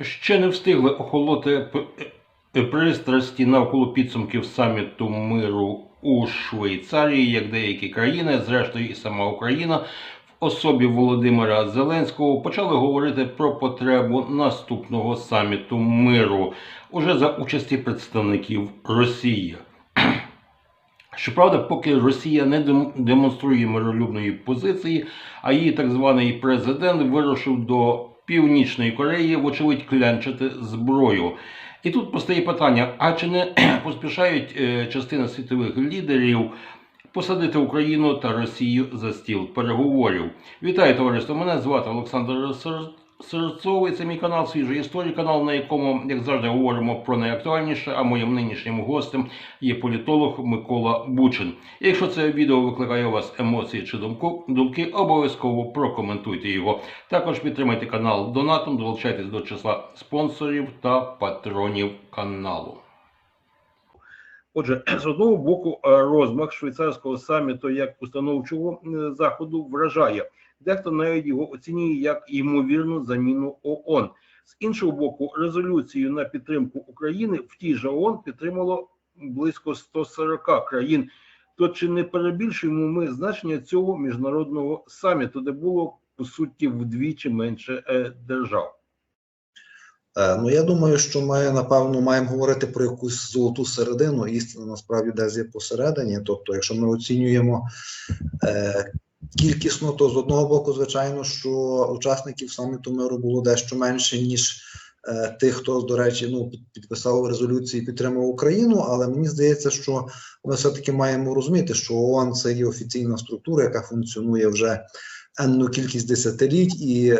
Ще не встигли охолоти е, пристрасті навколо підсумків саміту миру у Швейцарії, як деякі країни, зрештою і сама Україна, в особі Володимира Зеленського почали говорити про потребу наступного саміту миру уже за участі представників Росії. Щоправда, поки Росія не демонструє миролюбної позиції, а її так званий президент вирушив до Північної Кореї, вочевидь, клянчити зброю. І тут постає питання: а чи не поспішають е, частина світових лідерів посадити Україну та Росію за стіл переговорів? Вітаю, товариство! Мене звати Олександр Сер- Серцовий. Мій канал Свіжа історія, канал, на якому, як завжди, говоримо про найактуальніше, а моїм нинішнім гостем є політолог Микола Бучин. Якщо це відео викликає у вас емоції чи думку, думки, обов'язково прокоментуйте його. Також підтримайте канал донатом, долучайтесь до числа спонсорів та патронів каналу. Отже, з одного боку, розмах швейцарського саміту як установчого е, заходу вражає. Дехто навіть його оцінює як ймовірну заміну ООН. З іншого боку, резолюцію на підтримку України в тій же ООН підтримало близько 140 країн. То чи не перебільшуємо ми значення цього міжнародного саміту, де було по суті вдвічі менше е, держав? Е, Ну, я думаю, що ми напевно маємо говорити про якусь золоту середину. Істина насправді десь є посередині. Тобто, якщо ми оцінюємо е, кількісно, то з одного боку, звичайно, що учасників саміту миру було дещо менше, ніж е, тих, хто, до речі, ну, підписав резолюції і підтримав Україну. Але мені здається, що ми все-таки маємо розуміти, що ООН це є офіційна структура, яка функціонує вже енну кількість десятиліть, і е,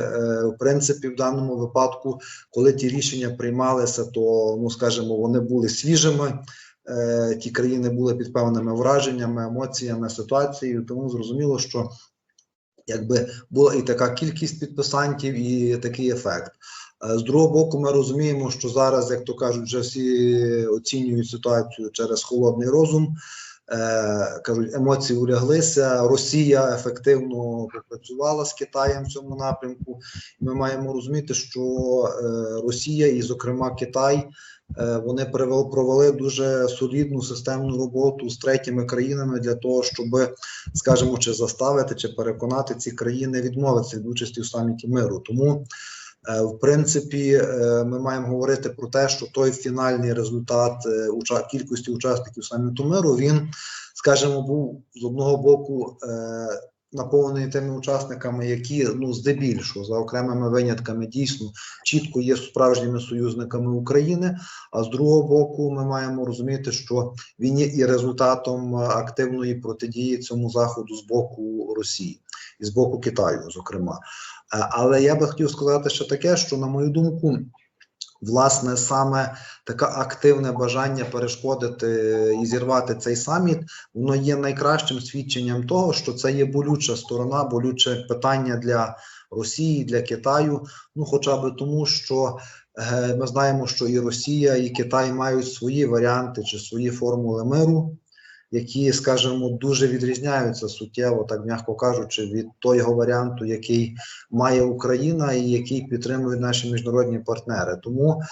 в принципі, в даному випадку коли ті рішення приймалися, то ну скажімо, вони були свіжими. Е, ті країни були під певними враженнями, емоціями, ситуацією. Тому зрозуміло, що якби була і така кількість підписантів, і такий ефект. Е, З другого боку, ми розуміємо, що зараз, як то кажуть, вже всі оцінюють ситуацію через холодний розум. Е, кажуть, емоції уляглися. Росія ефективно попрацювала з Китаєм в цьому напрямку. Ми маємо розуміти, що Росія і, зокрема, Китай, вони привел- провели дуже солідну системну роботу з третіми країнами для того, щоб, скажімо, чи заставити, чи переконати ці країни відмовитися від участі в саміті миру. Тому Е, В принципі, е, ми маємо говорити про те, що той фінальний результат е, кількості учасників саміту миру він, скажімо, був з одного боку е, наповнений тими учасниками, які ну здебільшого за окремими винятками дійсно чітко є справжніми союзниками України. А з другого боку, ми маємо розуміти, що він є і результатом активної протидії цьому заходу з боку Росії і з боку Китаю, зокрема. Е, Але я би хотів сказати ще таке, що на мою думку, власне, саме таке активне бажання перешкодити і зірвати цей саміт, воно є найкращим свідченням того, що це є болюча сторона, болюче питання для Росії, для Китаю. Ну, хоча б тому, що е, ми знаємо, що і Росія, і Китай мають свої варіанти чи свої формули миру які, скажімо, дуже відрізняються суттєво, так м'яко кажучи, від того варіанту, який має Україна і який підтримують наші міжнародні партнери. Тому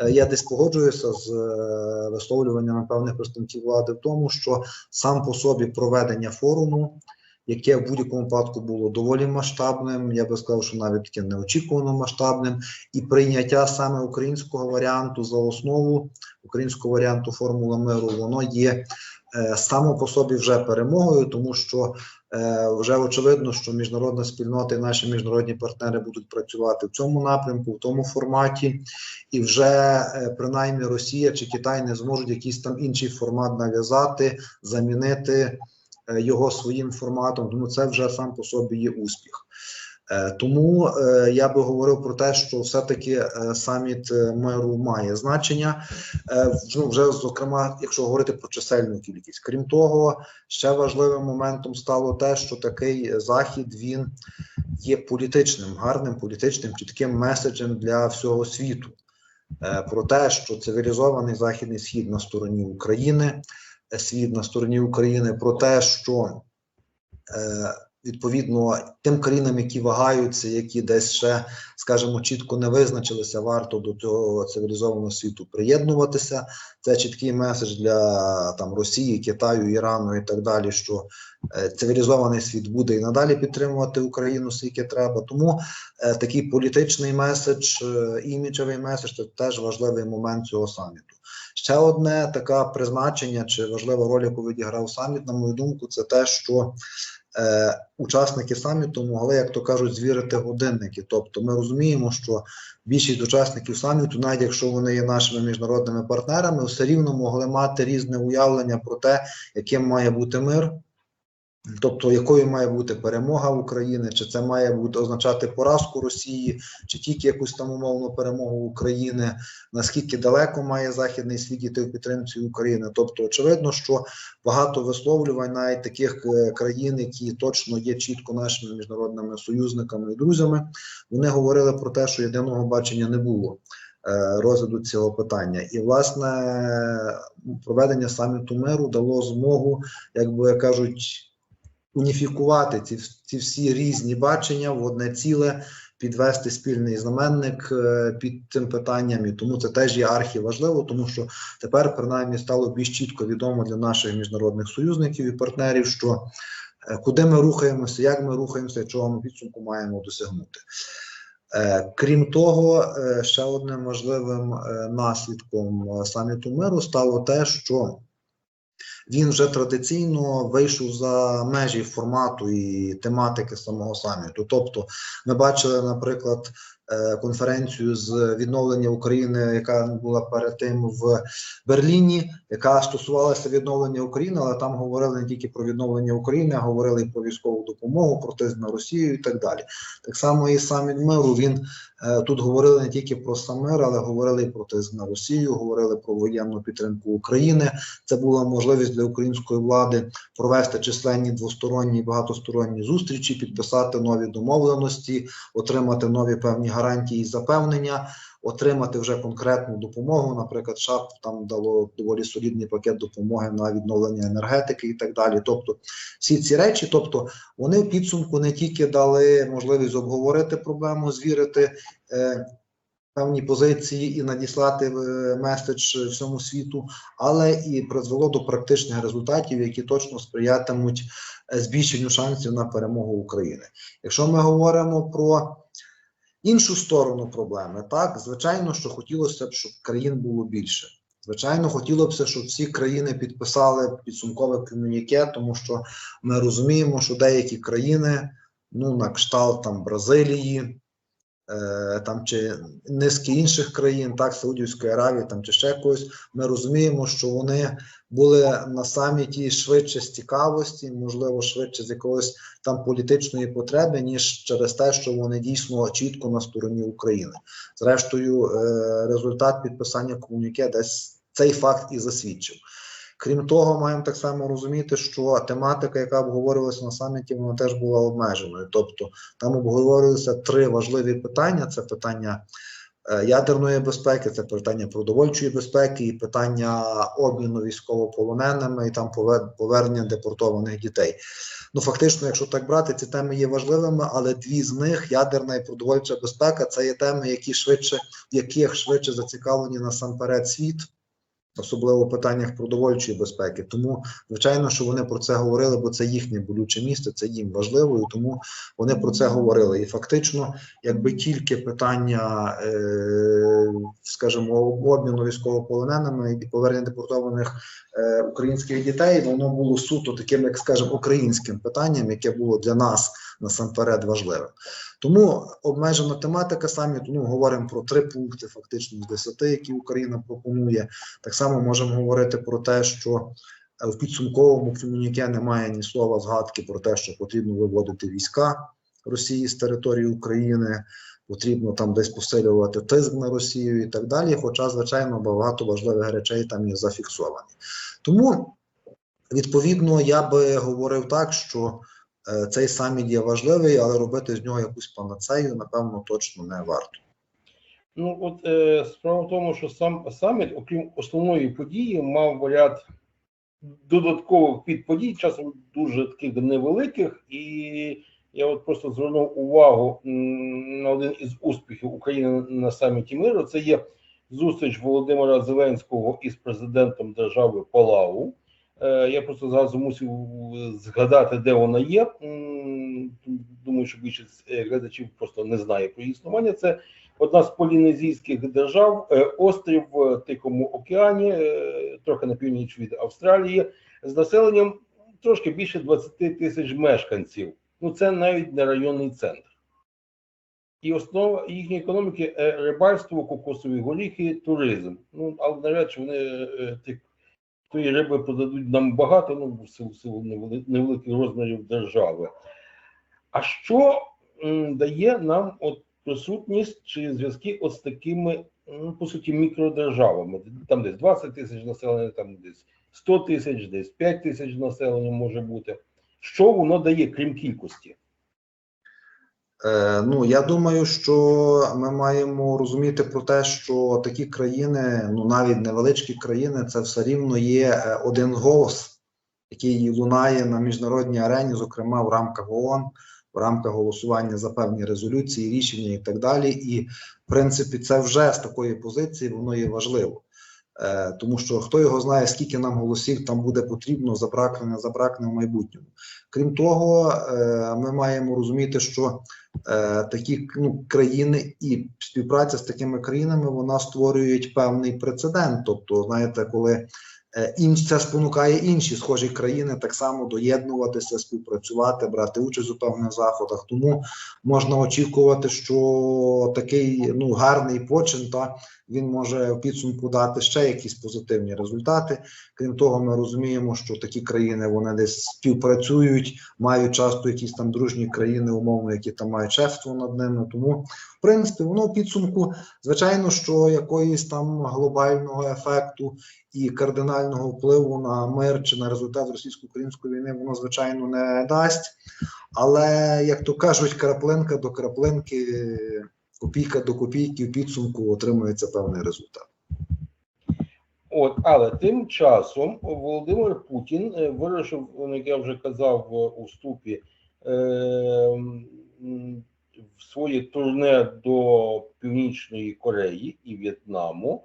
е, я десь погоджуюся з е, висловлюваннями певних представників влади в тому, що сам по собі проведення форуму. Яке в будь-якому випадку було доволі масштабним, я би сказав, що навіть таке неочікувано масштабним, і прийняття саме українського варіанту за основу українського варіанту формули миру, воно є само по собі вже перемогою, тому що е, вже очевидно, що міжнародна спільнота і наші міжнародні партнери будуть працювати в цьому напрямку, в тому форматі, і вже е, принаймні Росія чи Китай не зможуть якийсь там інший формат нав'язати, замінити е, його своїм форматом. Тому це вже сам по собі є успіх. Е, Тому е, я би говорив про те, що все-таки е, саміт миру має значення. Ну, вже зокрема, якщо говорити про чисельну кількість. Крім того, ще важливим моментом стало те, що такий захід він є політичним, гарним політичним чітким меседжем для всього світу. Про те, що цивілізований західний схід на стороні України, світ на стороні України, про те, що відповідно тим країнам, які вагаються, які десь ще, скажімо, чітко не визначилися, варто до цього цивілізованого світу приєднуватися. Це чіткий меседж для там Росії, Китаю, Ірану і так далі. що е, Цивілізований світ буде і надалі підтримувати Україну скільки треба. Тому е, такий політичний меседж, е, іміджевий меседж це теж важливий момент цього саміту. Ще одне таке призначення чи важлива роль, яку відіграв саміт, на мою думку, це те, що учасники саміту могли, як то кажуть, звірити годинники. Тобто, ми розуміємо, що більшість учасників саміту, навіть якщо вони є нашими міжнародними партнерами, все рівно могли мати різне уявлення про те, яким має бути мир. Тобто, якою має бути перемога України, чи це має бути означати поразку Росії, чи тільки якусь там умовну перемогу України, наскільки далеко має західний світ іти в підтримці України? Тобто, очевидно, що багато висловлювань навіть таких е, країн, які точно є чітко нашими міжнародними союзниками і друзями, вони говорили про те, що єдиного бачення не було. е, Розгляду цього питання, і власне проведення саміту миру дало змогу, як би кажуть, уніфікувати ці, ці всі різні бачення в одне ціле, підвести спільний знаменник е, під цим питанням. І тому це теж є архіважливо, тому що тепер принаймні стало більш чітко відомо для наших міжнародних союзників і партнерів, що е, куди ми рухаємося, як ми рухаємося, чого ми підсумку маємо досягнути. Е, Крім того, ще одним важливим наслідком саміту миру стало те, що він вже традиційно вийшов за межі формату і тематики самого саміту. Тобто, ми бачили, наприклад, е, конференцію з відновлення України, яка була перед тим в Берліні, яка стосувалася відновлення України, але там говорили не тільки про відновлення України, а говорили і про військову допомогу, про тиск на Росію і так далі. Так само і саміт миру він тут говорили не тільки про сам мир, але говорили про тиск на Росію, говорили про воєнну підтримку України. Це була можливість для української влади провести численні двосторонні багатосторонні зустрічі, підписати нові домовленості, отримати нові певні гарантії і запевнення, отримати вже конкретну допомогу. Наприклад, США там дало доволі солідний пакет допомоги на відновлення енергетики і так далі. Тобто, всі ці речі, тобто вони в підсумку не тільки дали можливість обговорити проблему, звірити. Е, Певні позиції і надіслати е, меседж всьому світу, але і призвело до практичних результатів, які точно сприятимуть е, збільшенню шансів на перемогу України. Якщо ми говоримо про іншу сторону проблеми, так звичайно, що хотілося б, щоб країн було більше. Звичайно, хотілося б, щоб всі країни підписали підсумкове комуніке, тому що ми розуміємо, що деякі країни, ну на кшталт там Бразилії, там чи низки інших країн, так Саудівської Аравії, там чи ще когось, ми розуміємо, що вони були на саміті швидше з цікавості, можливо, швидше з якогось там політичної потреби, ніж через те, що вони дійсно чітко на стороні України. Зрештою, е, результат підписання комуніке десь цей факт і засвідчив. Крім того, маємо так само розуміти, що тематика, яка обговорювалася на саміті, вона теж була обмеженою. Тобто там обговорювалися три важливі питання: це питання е, ядерної безпеки, це питання продовольчої безпеки і питання обміну військовополоненими і там повернення депортованих дітей. Ну, фактично, якщо так брати, ці теми є важливими, але дві з них ядерна і продовольча безпека, це є теми, які швидше, в яких швидше зацікавлені насамперед світ. Особливо в питаннях продовольчої безпеки, тому звичайно, що вони про це говорили, бо це їхнє болюче місце, це їм важливо, і тому вони про це говорили. І фактично, якби тільки питання, е, скажімо, обміну військовополоненими і повернення депортованих е, українських дітей, воно було суто таким, як скажімо, українським питанням, яке було для нас насамперед важливим. Тому обмежена тематика саміту. Ну говоримо про три пункти, фактично з десяти, які Україна пропонує. Так само можемо говорити про те, що е, в підсумковому комюніке немає ні слова згадки про те, що потрібно виводити війська Росії з території України, потрібно там десь посилювати тиск на Росію і так далі. Хоча, звичайно, багато важливих речей там є зафіксовані. Тому, відповідно, я би говорив так, що цей саміт є важливий, але робити з нього якусь панацею, напевно, точно не варто. Ну, от е, справа в тому, що сам саміт, окрім основної події, мав ряд додаткових підподій, часом дуже таких невеликих, і я от просто звернув увагу на один із успіхів України на саміті миру. Це є зустріч Володимира Зеленського із президентом держави Палау. Е, Я просто зразу мусив згадати, де вона є. Думаю, що більшість е, глядачів просто не знає про її існування. Це одна з полінезійських держав, е, острів в Тихому океані, е, трохи на північ від Австралії, з населенням трошки більше 20 тисяч мешканців. Ну це навіть не районний центр. І основа їхньої економіки е, рибальство, кокосові горіхи, туризм. Ну, але навряд чи вони е, тих, тої риби продадуть нам багато, ну, в силу, силу невеликих розмірів держави. А що м, дає нам от присутність чи зв'язки от з такими, ну, по суті, мікродержавами? Там десь 20 тисяч населення, там десь 100 тисяч, десь 5 тисяч населення може бути. Що воно дає, крім кількості? Е, Ну, я думаю, що ми маємо розуміти про те, що такі країни, ну навіть невеличкі країни, це все рівно є е, один голос, який лунає на міжнародній арені, зокрема в рамках ООН, в рамках голосування за певні резолюції, рішення і так далі. І в принципі, це вже з такої позиції воно є важливо. Е, Тому що хто його знає, скільки нам голосів там буде потрібно, забракне, не забракне в майбутньому. Крім того, е, ми маємо розуміти, що е, такі ну, країни і співпраця з такими країнами вона створюють певний прецедент. Тобто, знаєте, коли це спонукає інші схожі країни так само доєднуватися, співпрацювати, брати участь у певних заходах. Тому можна очікувати, що такий ну гарний почин та він може в підсумку дати ще якісь позитивні результати. Крім того, ми розуміємо, що такі країни вони десь співпрацюють, мають часто якісь там дружні країни, умовно, які там мають шефство над ними. Тому, принципі, воно в підсумку, звичайно, що якоїсь там глобального ефекту і кардинального впливу на мир чи на результат російсько-української війни, воно звичайно не дасть. Але як то кажуть, краплинка до краплинки, копійка до копійки в підсумку отримується певний результат. От, але тим часом Володимир Путін е, вирішив, як я вже казав в уступі, е, в своє турне до Північної Кореї і В'єтнаму.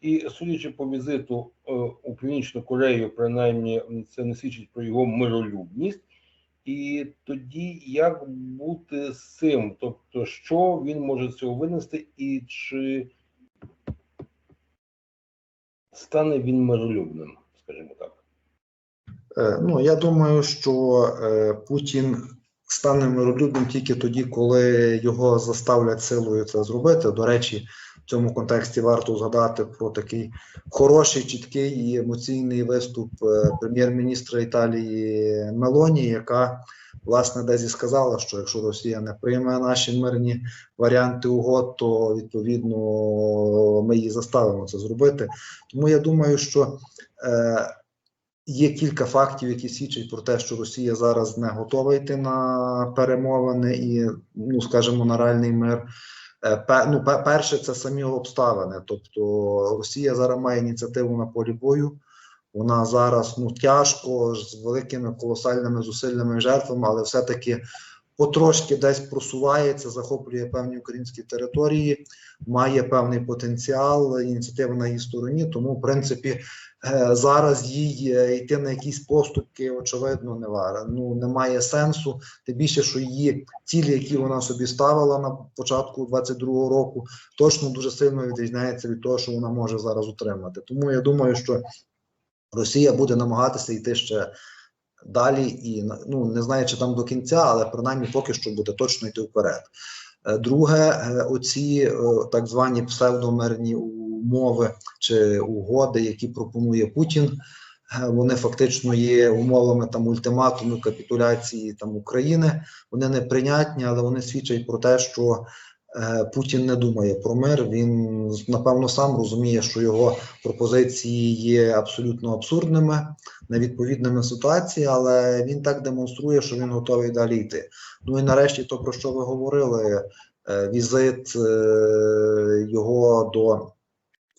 І судячи по візиту е, у Північну Корею, принаймні це не свідчить про його миролюбність. І тоді як бути з цим? Тобто, що він може з цього винести, і чи стане він миролюбним, скажімо так. Е, Ну, я думаю, що е, Путін стане миролюбним тільки тоді, коли його заставлять силою це зробити. До речі, в цьому контексті варто згадати про такий хороший, чіткий і емоційний виступ е, прем'єр-міністра Італії Мелоні, яка власне десь і сказала, що якщо Росія не прийме наші мирні варіанти угод, то відповідно ми її заставимо це зробити. Тому я думаю, що е, Є кілька фактів, які свідчать про те, що Росія зараз не готова йти на перемовини і, ну скажімо, на реальний мир. Е, Ну, перше, це самі обставини. Тобто Росія зараз має ініціативу на полі бою. Вона зараз ну тяжко з великими колосальними зусиллями жертвами, але все-таки потрошки десь просувається, захоплює певні українські території, має певний потенціал, ініціатива на її стороні. Тому, в принципі, зараз їй е, йти на якісь поступки, очевидно, не вара. Ну немає сенсу. Тим більше, що її цілі, які вона собі ставила на початку 22-го року, точно дуже сильно відрізняється від того, що вона може зараз утримати. Тому я думаю, що Росія буде намагатися йти ще далі, і ну не знаю, чи там до кінця, але принаймні поки що буде точно йти вперед. Е, Друге, е, оці е, так звані псевдомирні умови чи угоди, які пропонує Путін, е, вони фактично є умовами там ультиматуму капітуляції там України. Вони неприйнятні, але вони свідчать про те, що е, Путін не думає про мир. Він напевно сам розуміє, що його пропозиції є абсолютно абсурдними, невідповідними ситуації, але він так демонструє, що він готовий далі йти. Ну і нарешті, то про що ви говорили, е, візит е, його до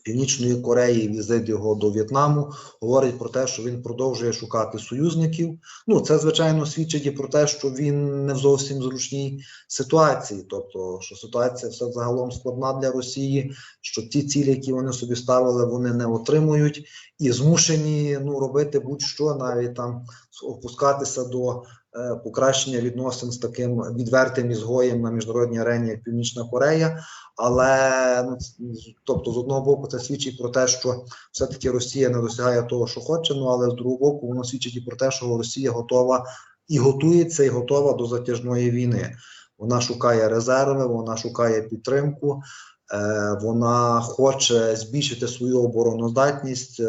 Північної Кореї, візит його до В'єтнаму, говорить про те, що він продовжує шукати союзників. Ну, це звичайно свідчить і про те, що він не в зовсім зручній ситуації, тобто, що ситуація все загалом складна для Росії, що ті цілі, які вони собі ставили, вони не отримують, і змушені ну робити будь-що, навіть там опускатися до покращення відносин з таким відвертим ізгоєм на міжнародній арені, як Північна Корея. Але ну, тобто, з одного боку, це свідчить про те, що все-таки Росія не досягає того, що хоче. Ну але з другого боку, воно свідчить і про те, що Росія готова і готується, і готова до затяжної війни. Вона шукає резерви, вона шукає підтримку. е, Вона хоче збільшити свою обороноздатність,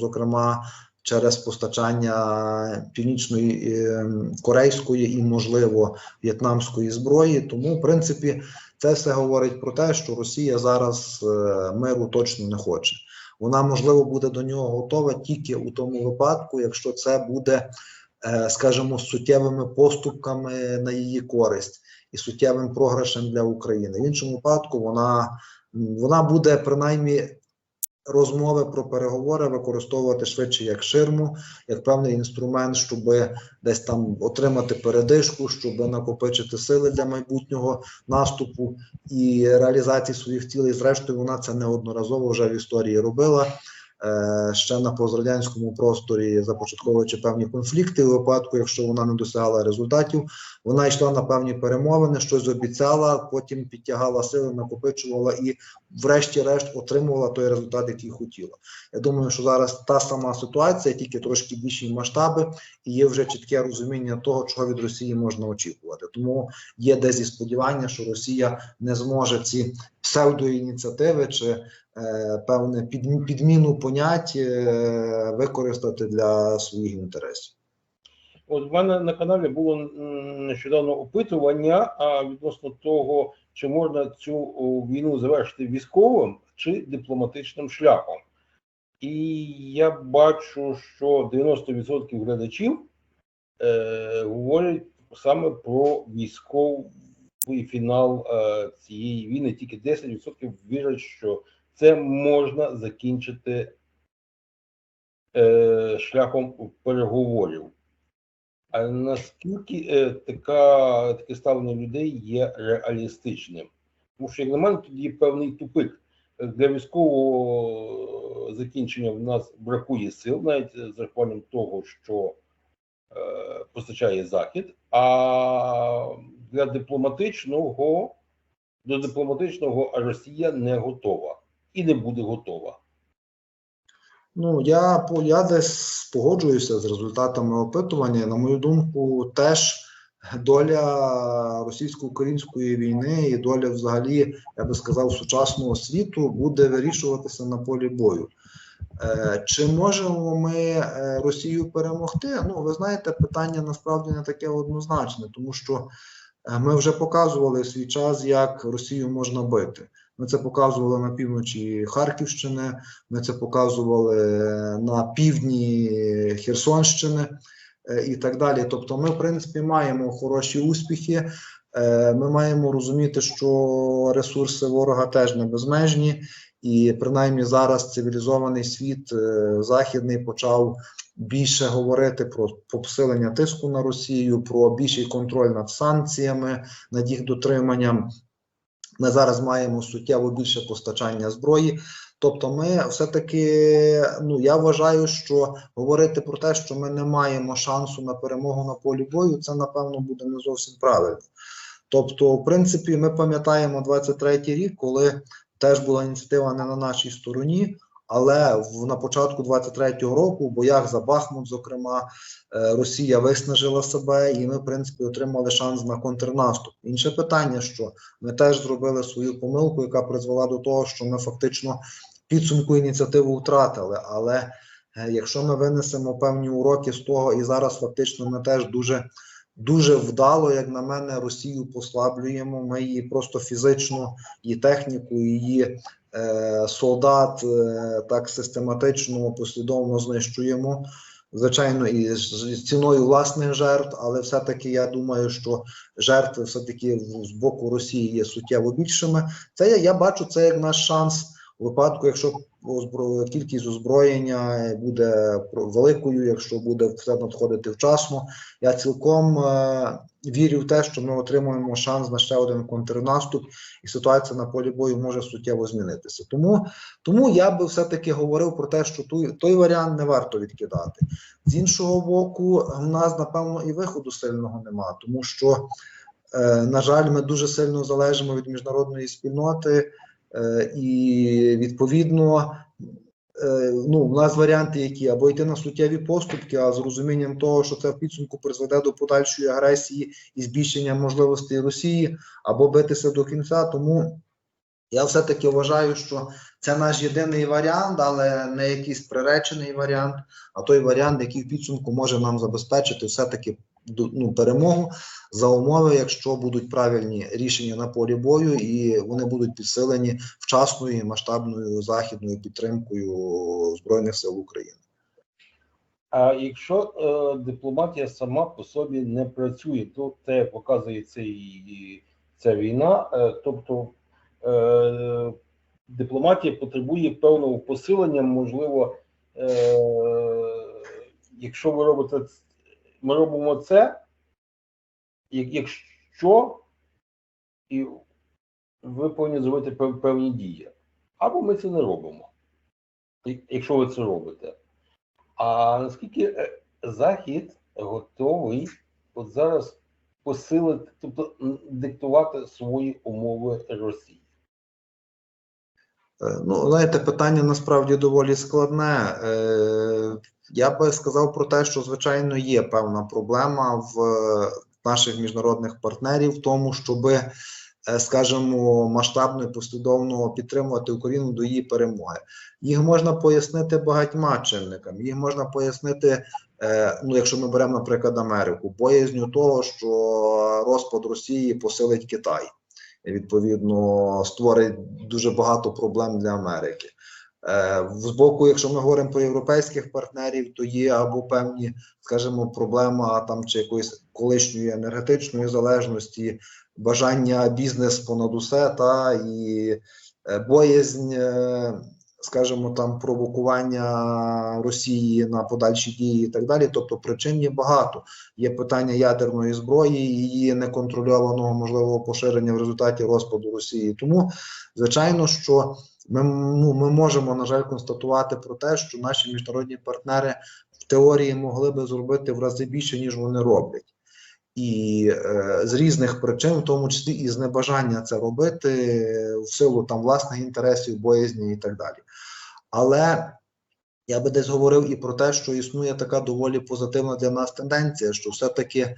зокрема через постачання північної е, корейської і, можливо, в'єтнамської зброї. Тому, в принципі, це все говорить про те, що Росія зараз е, миру точно не хоче. Вона можливо буде до нього готова тільки у тому випадку, якщо це буде, е, скажімо, суттєвими поступками на її користь і суттєвим програшем для України. В іншому випадку вона, вона буде принаймні розмови про переговори використовувати швидше як ширму, як певний інструмент, щоб десь там отримати передишку, щоб накопичити сили для майбутнього наступу і реалізації своїх цілей. Зрештою, вона це неодноразово вже в історії робила. Е, Ще на пострадянському просторі започатковуючи певні конфлікти у випадку, якщо вона не досягала результатів, вона йшла на певні перемовини, щось обіцяла, потім підтягала сили, накопичувала і, врешті-решт, отримувала той результат, який хотіла. Я думаю, що зараз та сама ситуація, тільки трошки більші масштаби, і є вже чітке розуміння того, чого від Росії можна очікувати. Тому є десь і сподівання, що Росія не зможе ці псевдоініціативи чи певне підміну понять е, використати для своїх інтересів. От в мене на каналі було нещодавно опитування відносно того, чи можна цю війну завершити військовим чи дипломатичним шляхом. І я бачу, що 90% глядачів е, говорять саме про військовий фінал е, цієї війни. Тільки 10% вірять, що це можна закінчити е, шляхом переговорів. А наскільки е, така, таке ставлення людей є реалістичним? Тому що, як на мене, тут є певний тупик. Для військового закінчення в нас бракує сил, навіть з рахуванням того, що е, постачає Захід, а для дипломатичного до дипломатичного Росія не готова і не буде готова. Ну я я десь погоджуюся з результатами опитування. На мою думку, теж доля російсько-української війни і доля, взагалі, я би сказав, сучасного світу буде вирішуватися на полі бою. Е, Чи можемо ми е, Росію перемогти? Ну, ви знаєте, питання насправді не таке однозначне, тому що е, ми вже показували свій час, як Росію можна бити. Ми це показували на півночі Харківщини, ми це показували на півдні Херсонщини е, і так далі. Тобто, ми, в принципі, маємо хороші успіхи. Е, Ми маємо розуміти, що ресурси ворога теж не безмежні, і принаймні зараз цивілізований світ е, західний почав більше говорити про посилення тиску на Росію, про більший контроль над санкціями, над їх дотриманням. Ми зараз маємо суттєво більше постачання зброї. Тобто, ми все-таки, ну я вважаю, що говорити про те, що ми не маємо шансу на перемогу на полі бою, це напевно буде не зовсім правильно. Тобто, в принципі, ми пам'ятаємо 23-й рік, коли теж була ініціатива не на нашій стороні, але в на початку 23-го року, в боях за Бахмут, зокрема, е, Росія виснажила себе, і ми, в принципі, отримали шанс на контрнаступ. Інше питання, що ми теж зробили свою помилку, яка призвела до того, що ми фактично підсумку ініціативу втратили. Але е, якщо ми винесемо певні уроки з того, і зараз фактично ми теж дуже дуже вдало, як на мене, Росію послаблюємо. Ми її просто фізично, її техніку, її солдат е, так систематично, послідовно знищуємо. Звичайно, і з ціною власних жертв, але все-таки я думаю, що жертви все-таки з боку Росії є суттєво більшими. Це я, бачу це як наш шанс У випадку, якщо кількість озброєння буде великою, якщо буде все надходити вчасно, я цілком е, вірю в те, що ми отримуємо шанс на ще один контрнаступ, і ситуація на полі бою може суттєво змінитися. Тому, тому я би все-таки говорив про те, що той, той варіант не варто відкидати. З іншого боку, в нас, напевно, і виходу сильного нема, тому що, е, на жаль, ми дуже сильно залежимо від міжнародної спільноти, і відповідно. е, Ну, в нас варіанти, які або йти на суттєві поступки, а з розумінням того, що це в підсумку призведе до подальшої агресії і збільшення можливостей Росії, або битися до кінця. Тому я все-таки вважаю, що це наш єдиний варіант, але не якийсь приречений варіант, а той варіант, який в підсумку може нам забезпечити все-таки ну, перемогу за умови, якщо будуть правильні рішення на полі бою, і вони будуть підсилені вчасною масштабною західною підтримкою Збройних сил України. А якщо е, дипломатія сама по собі не працює, то те показує цей, ця війна. Е, тобто е, дипломатія потребує певного посилення, можливо, е, якщо ви робите ми робимо це, якщо і ви повинні зробити певні дії, або ми це не робимо, якщо ви це робите. А наскільки е, Захід готовий от зараз посилити, тобто диктувати свої умови Росії? Е, Ну, знаєте, питання насправді доволі складне. Я би сказав про те, що звичайно є певна проблема в е, наших міжнародних партнерів в тому, щоби, е, скажімо, масштабно і послідовно підтримувати Україну до її перемоги. Їх можна пояснити багатьма чинниками. Їх можна пояснити, е, ну, якщо ми беремо, наприклад, Америку, боязню того, що розпад Росії посилить Китай відповідно створить дуже багато проблем для Америки. Е, з боку, якщо ми говоримо про європейських партнерів, то є або певні, скажімо, проблема там чи якоїсь колишньої енергетичної залежності, бажання бізнес понад усе, та і е, боязнь, е, скажімо, там провокування Росії на подальші дії і так далі. Тобто причин є багато. Є питання ядерної зброї, її неконтрольованого можливого поширення в результаті розпаду Росії. Тому, звичайно, що ми, ну, ми можемо, на жаль, констатувати про те, що наші міжнародні партнери в теорії могли би зробити в рази більше, ніж вони роблять. І е, з різних причин, в тому числі і з небажання це робити, в силу там власних інтересів, боязні і так далі. Але я би десь говорив і про те, що існує така доволі позитивна для нас тенденція, що все-таки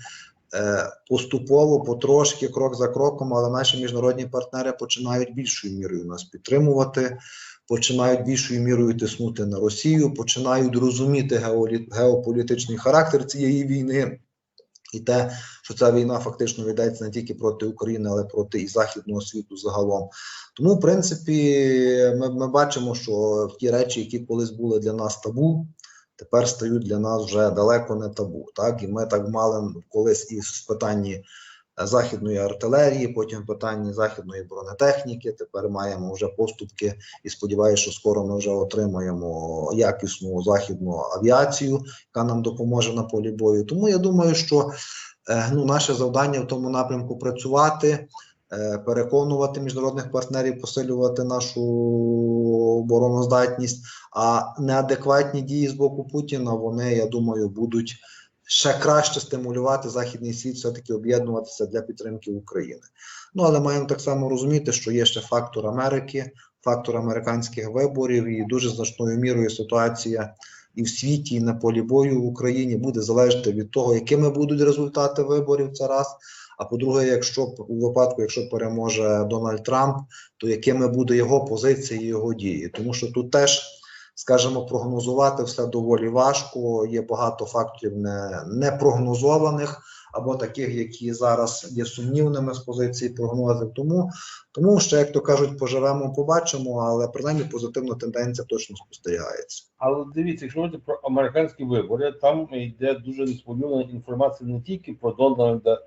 поступово, потрошки, крок за кроком, але наші міжнародні партнери починають більшою мірою нас підтримувати, починають більшою мірою тиснути на Росію, починають розуміти геополітичний характер цієї війни. І те, що ця війна фактично ведеться не тільки проти України, але проти і західного світу загалом. Тому, в принципі, ми, ми бачимо, що ті речі, які колись були для нас табу, тепер стають для нас вже далеко не табу. Так, і ми так мали колись і в питанні е, західної артилерії, потім в питанні західної бронетехніки. Тепер маємо вже поступки, і сподіваюся, що скоро ми вже отримаємо якісну західну авіацію, яка нам допоможе на полі бою. Тому я думаю, що е, ну, наше завдання в тому напрямку працювати. е, Переконувати міжнародних партнерів, посилювати нашу обороноздатність, а неадекватні дії з боку Путіна вони, я думаю, будуть ще краще стимулювати західний світ, все таки об'єднуватися для підтримки України. Ну але маємо так само розуміти, що є ще фактор Америки, фактор американських виборів, і дуже значною мірою ситуація і в світі, і на полі бою в Україні буде залежати від того, якими будуть результати виборів. Це раз. А по-друге, якщо у випадку, якщо переможе Дональд Трамп, то якими буде його позиція і його дії? Тому що тут теж, скажімо, прогнозувати все доволі важко. Є багато факторів не, непрогнозованих або таких, які зараз є сумнівними з позиції прогнозів. Тому, тому ще, як то кажуть, поживемо, побачимо, але принаймні позитивна тенденція точно спостерігається. Але дивіться, якщо говорити про американські вибори, там йде дуже несподівана інформація не тільки про Дональда